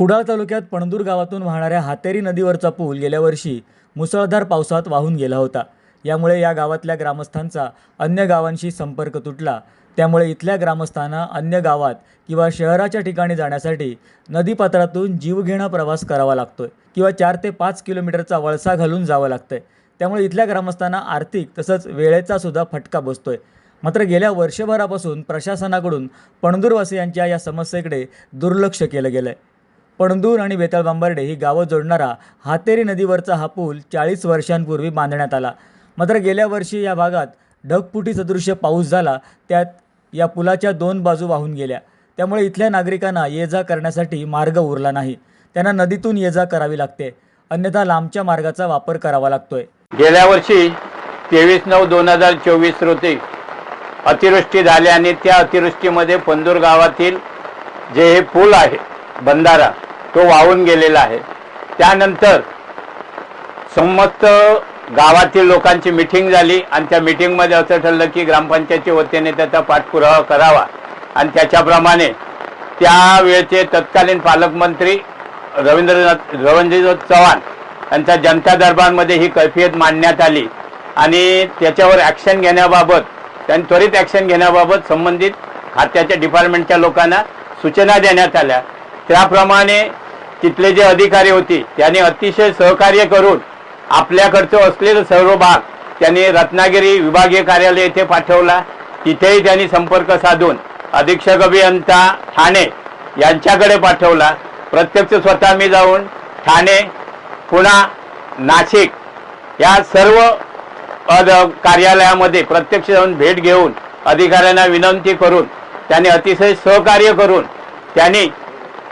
कुडाळ तालुक्यात पणदूर गावातून वाहणाऱ्या हातेरी नदीवरचा पूल गेल्या वर्षी मुसळधार पावसात वाहून गेला होता. यामुळे या गावातल्या ग्रामस्थांचा अन्य गावांशी संपर्क तुटला. त्यामुळे इथल्या ग्रामस्थांना अन्य गावात किंवा शहराच्या ठिकाणी जाण्यासाठी नदीपात्रातून जीवघेणा प्रवास करावा लागतोय किंवा चार ते पाच किलोमीटरचा वळसा घालून जावं लागतंय. त्यामुळे इथल्या ग्रामस्थांना आर्थिक तसंच वेळेचा सुद्धा फटका बसतोय. मात्र गेल्या वर्षभरापासून प्रशासनाकडून पणदूरवासियांच्या या समस्येकडे दुर्लक्ष केलं गेलं आहे पणदूर आणि बेताळ बांबर्डे ही गावं जोडणारा हातेरी नदीवरचा हा पूल चाळीस वर्षांपूर्वी बांधण्यात आला. मात्र गेल्या वर्षी या भागात ढगफुटी सदृश्य पाऊस झाला त्यात या पुलाच्या दोन बाजू वाहून गेल्या. त्यामुळे इथल्या नागरिकांना ये जा करण्यासाठी मार्ग उरला नाही. त्यांना नदीतून ये जा करावी लागते. अन्यथा लांबच्या मार्गाचा वापर करावा लागतोय. गेल्या वर्षी तेवीस नऊ दोन हजार चोवीस रोजी अतिवृष्टी झाली आणि त्या अतिवृष्टीमध्ये पंदूर गावातील जे हे पूल आहे बंधारा तो वाहून गेलेला आहे. त्यानंतर संमत गावातील लोकांची मिटिंग झाली आणि त्या मिटिंगमध्ये असं ठरलं की ग्रामपंचायती वतीने त्याचा पाठपुरावा करावा. आणि त्याच्याप्रमाणे त्यावेळेचे तत्कालीन पालकमंत्री रवींद्रनाथ रवींद्रनाथ चव्हाण यांच्या जनता दरबारमध्ये ही कैफियत मांडण्यात आली. आणि त्याच्यावर ॲक्शन घेण्याबाबत त्यांनी त्वरित ॲक्शन घेण्याबाबत संबंधित खात्याच्या डिपार्टमेंटच्या लोकांना सूचना देण्यात आल्या. त्याप्रमाणे तिथले जे अधिकारी होते त्यांनी अतिशय सहकार्य करून आपल्याकडचं असलेलं सर्व भाग त्यांनी रत्नागिरी विभागीय कार्यालय येथे पाठवला. तिथेही त्यांनी संपर्क साधून अधीक्षक अभियंता ठाणे यांच्याकडे पाठवला. प्रत्यक्ष स्वतः मी जाऊन ठाणे पुणा नाशिक या सर्व पद कार्यालयामध्ये प्रत्यक्ष जाऊन भेट घेऊन अधिकाऱ्यांना विनंती करून त्यांनी अतिशय सहकार्य करून त्यांनी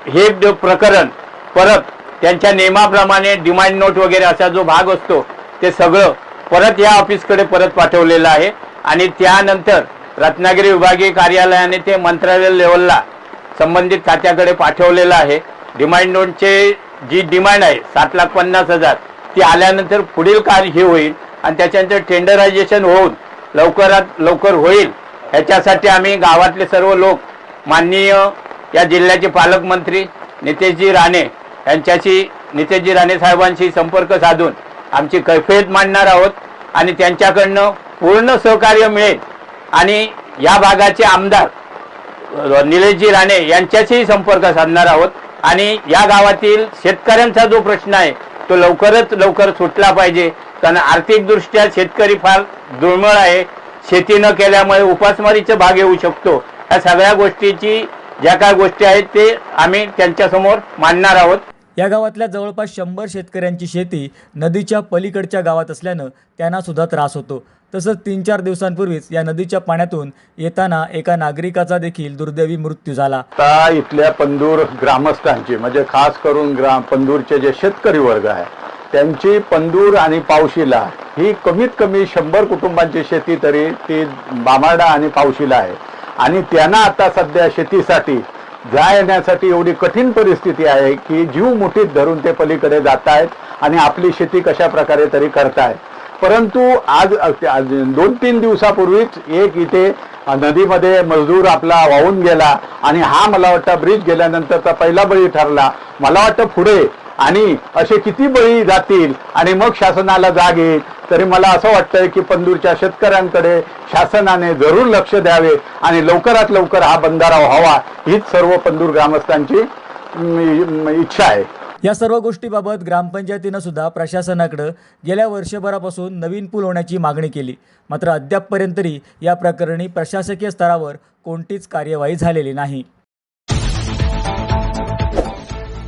हे प्रकरण परत त्यांच्या नियमाप्रमाणे डिमांड नोट वगैरे असा जो भाग असतो ते सगळं परत या ऑफिसकडे परत पाठवलेलं आहे. आणि त्यानंतर रत्नागिरी विभागीय कार्यालयाने ते मंत्रालय लेवलला संबंधित खात्याकडे पाठवलेलं आहे. डिमांड नोटचे जी डिमांड आहे सात लाख पन्नास हजार ती आल्यानंतर पुढील कार्य हे होईल आणि त्याच्यानंतर टेंडरायझेशन होऊन लवकरात लवकर होईल. ह्याच्यासाठी आम्ही गावातले सर्व लोक माननीय या जिल्ह्याचे पालकमंत्री नितेशजी राणे यांच्याशी नितेशजी राणे साहेबांशी संपर्क साधून आमची कैफियत मांडणार आहोत आणि त्यांच्याकडनं पूर्ण सहकार्य मिळेल. आणि या भागाचे आमदार निलेशजी राणे यांच्याशीही संपर्क साधणार आहोत. आणि या गावातील शेतकऱ्यांचा जो प्रश्न आहे तो लवकरच लवकर सुटला पाहिजे. कारण आर्थिकदृष्ट्या शेतकरी फार दुर्मिळ आहे. शेती न केल्यामुळे उपासमारीचा भाग येऊ शकतो. या सगळ्या गोष्टीची ज्या काय गोष्टी आहेत ते आम्ही त्यांच्यासमोर मांडणार आहोत. या गावातल्या जवळपास शंभर शेतकऱ्यांची शेती नदीच्या पलीकडच्या गावात असल्यानं त्यांना सुद्धा त्रास होतो. तसंच तीन चार दिवसांपूर्वीच या नदीच्या पाण्यातून येताना एका नागरिकाचा देखील दुर्दैवी मृत्यू झाला. आता इथल्या पंदूर ग्रामस्थांची म्हणजे खास करून ग्राम पंदूरचे जे शेतकरी वर्ग आहे त्यांची पंदूर आणि पावशीला ही कमीत कमी शंभर कुटुंबांची शेती तरी ती बामाडा आणि पावशीला आहे. आणि त्यांना आता सध्या शेतीसाठी जा येण्यासाठी एवढी कठीण परिस्थिती आहे की जीव मुठीत धरून ते पलीकडे जात आहेत आणि आपली शेती कशा प्रकारे तरी करतायत. परंतु आज आज दोन तीन दिवसापूर्वीच एक इथे नदीमध्ये मजदूर आपला वाहून गेला आणि हा मला वाटतं ब्रिज गेल्यानंतरचा पहिला बळी ठरला. मला वाटतं पुढे आणि असे किती बळी जातील आणि मग शासनाला जाग येईल. तरी मला असं वाटतंय की पंदूरच्या शेतकऱ्यांकडे शासनाने जरूर लक्ष द्यावे आणि लवकरात लवकर हा बंधारा व्हावा हीच सर्व पंदूर ग्रामस्थांची इच्छा आहे. या सर्व गोष्टीबाबत ग्रामपंचायतीनं सुद्धा प्रशासनाकडं गेल्या वर्षभरापासून नवीन पूल होण्याची मागणी केली. मात्र अद्यापपर्यंत तरी या प्रकरणी प्रशासकीय स्तरावर कोणतीच कार्यवाही झालेली नाही.